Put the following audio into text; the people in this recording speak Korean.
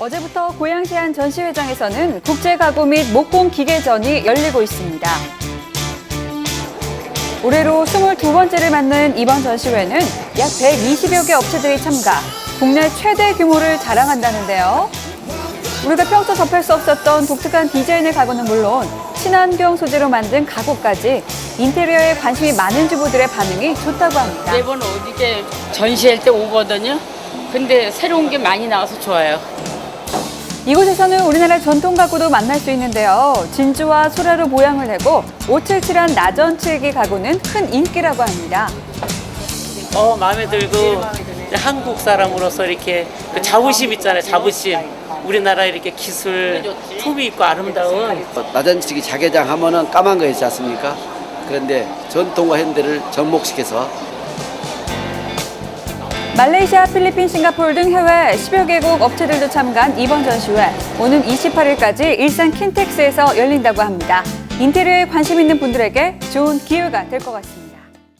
어제부터 고양시안 전시회장에서는 국제 가구 및 목공 기계전이 열리고 있습니다. 올해로 22번째를 맞는 이번 전시회는 약 120여 개 업체들이 참가, 국내 최대 규모를 자랑한다는데요. 우리가 평소 접할 수 없었던 독특한 디자인의 가구는 물론 친환경 소재로 만든 가구까지 인테리어에 관심이 많은 주부들의 반응이 좋다고 합니다. 매번 어디게 전시할 때 오거든요. 근데 새로운 게 많이 나와서 좋아요. 이곳에서는 우리나라 전통 가구도 만날 수 있는데요. 진주와 소라로 모양을 내고 옷을 칠한 나전칠기 가구는 큰 인기라고 합니다. 어 마음에 들고 한국 사람으로서 이렇게 그 자부심 있잖아요 자부심 우리나라 이렇게 기술 품이 있고 아름다운 나전치기 자개장 하면은 까만 거 있지 않습니까? 그런데 전통과 현대를 접목시켜서 말레이시아, 필리핀, 싱가포르 등 해외 10여 개국 업체들도 참가한 이번 전시회. 오는 28일까지 일산 킨텍스에서 열린다고 합니다. 인테리어에 관심 있는 분들에게 좋은 기회가 될 것 같습니다.